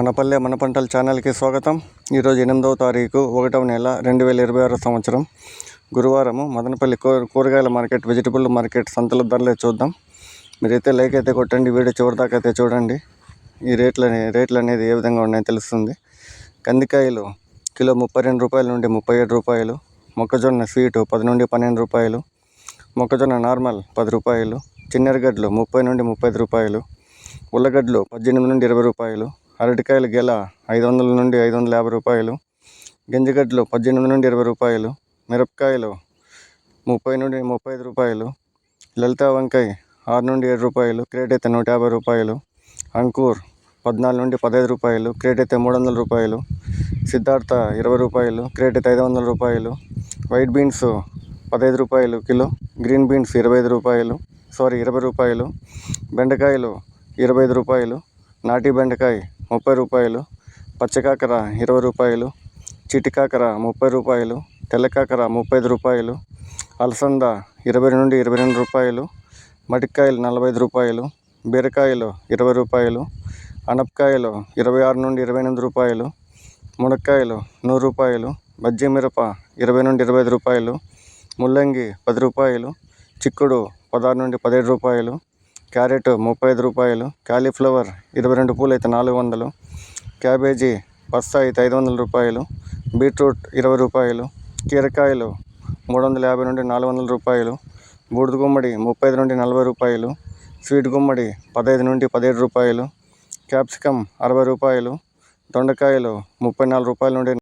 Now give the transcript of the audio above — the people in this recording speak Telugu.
మన పల్లె మన పంటల ఛానల్కి స్వాగతం. ఈరోజు ఎనిమిదవ తారీఖు ఒకటవ నెల రెండు వేల ఇరవై ఆరో సంవత్సరం. గురువారము మదనపల్లి కూ కూరగాయల మార్కెట్ వెజిటబుల్ మార్కెట్ సంతల ధరలే చూద్దాం. మీరైతే లైక్ అయితే కొట్టండి వీడియో చివరిదాకా అయితే చూడండి. ఈ రేట్లు రేట్లు అనేది ఏ విధంగా ఉన్నాయో తెలుస్తుంది. కందికాయలు కిలో ముప్పై రెండు రూపాయల నుండి ముప్పై ఏడు రూపాయలు. మొక్కజొన్న స్వీటు పది నుండి పన్నెండు రూపాయలు. మొక్కజొన్న నార్మల్ పది రూపాయలు. చిన్నెరగడ్డలు ముప్పై నుండి ముప్పై ఐదు రూపాయలు. ఉల్లగడ్డలు పద్దెనిమిది నుండి ఇరవై రూపాయలు. అరటికాయలు గెల ఐదు వందల నుండి ఐదు వందల యాభై రూపాయలు గింజగడ్డలు పద్దెనిమిది నుండి ఇరవై రూపాయలు మిరపకాయలు ముప్పై నుండి ముప్పై ఐదు రూపాయలు లలిత వంకాయ ఆరు నుండి ఏడు రూపాయలు క్రేట్ అయితే నూట యాభై రూపాయలు అంకూర్ పద్నాలుగు నుండి పదహైదు రూపాయలు క్రేట్ అయితే మూడు వందల రూపాయలు సిద్ధార్థ ఇరవై రూపాయలు క్రేట్ అయితే ఐదు వందల రూపాయలు వైట్ బీన్స్ పదహైదు రూపాయలు కిలో గ్రీన్ బీన్స్ ఇరవై ఐదు రూపాయలు సారీ ఇరవై రూపాయలు బెండకాయలు ఇరవై ఐదు రూపాయలు నాటి బెండకాయ ముప్పై రూపాయలు పచ్చకాకర ఇరవై రూపాయలు చిటికాకర ముప్పై రూపాయలు తెల్ల కాకర ముప్పై ఐదు రూపాయలు అలసంద ఇరవై నుండి ఇరవై రెండు రూపాయలు మటికాయలు నలభై ఐదు రూపాయలు బీరకాయలు ఇరవై రూపాయలు అనపకాయలు ఇరవై ఆరు నుండి ఇరవై ఎనిమిది రూపాయలు మునక్కాయలు నూరు రూపాయలు బజ్జీ మిరప ఇరవై నుండి ఇరవై ఐదు రూపాయలు ముల్లంగి పది రూపాయలు చిక్కుడు పదహారు నుండి పదిహేడు రూపాయలు క్యారెట్ ముప్పై ఐదు రూపాయలు. కాలీఫ్లవర్ ఇరవై రెండు పూలు అయితే నాలుగు వందలు. క్యాబేజీ బస్తా అయితే ఐదు వందల రూపాయలు. బీట్రూట్ ఇరవై రూపాయలు. కీరకాయలు మూడు వందల యాభై నుండి నాలుగు వందల రూపాయలు. బూడిద గుమ్మడి ముప్పై ఐదు నుండి నలభై రూపాయలు. స్వీట్ గుమ్మడి పదహైదు నుండి పదిహేడు రూపాయలు. క్యాప్సికమ్ అరవై రూపాయలు. దొండకాయలు ముప్పై నాలుగు రూపాయల నుండి